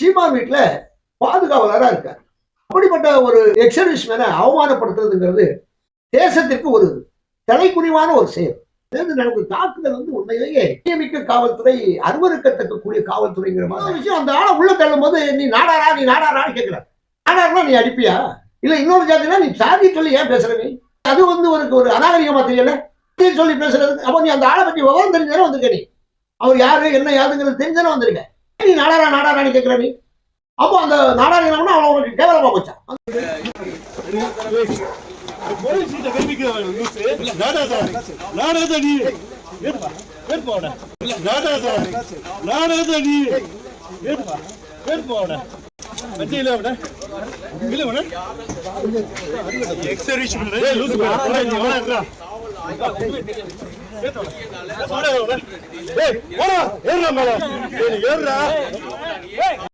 சீமா வீட்டில் பாதுகாவலராக இருக்கார். அப்படிப்பட்ட ஒரு எக்ஸர்விஸ்மேனை அவமானப்படுத்துறதுங்கிறது தேசத்திற்கு ஒரு தலைக்குனிவான ஒரு செயல். சேர்ந்து நமக்கு தாக்குதல் வந்து உண்மையிலேயே நியமிக்க காவல்துறை அருவருக்கத்தக்கக்கூடிய காவல்துறைங்கிற மாதிரி விஷயம் அந்த ஆளை உள்ள தள்ளும் போது நீ நாடாரா நீ நாடாரான்னு கேட்கிறார். நாடாருனா நீ அடிப்பியா? இல்ல இன்னொரு ஜாதினா நீ சாதி சொல்லி ஏன் பேசுற நீ? அது வந்து ஒரு ஒரு அநாகரிகமா தெரியல. சொல்லி பேசுறது அப்போ நீ அந்த ஆளை பற்றி விவரம் தெரிஞ்சாலும் வந்திருக்க நீ. அவர் யாரு என்ன யாருங்கிறது தெரிஞ்சாலும் வந்திருக்க. நீ நாடாரா நாடாரான்னு கேட்கிற நீ? அப்போ அந்த நாடார் இனம்னா அவன் உனக்கு கேவலமா போச்சான். போலீஸ் கிட்ட ஏய், மேல.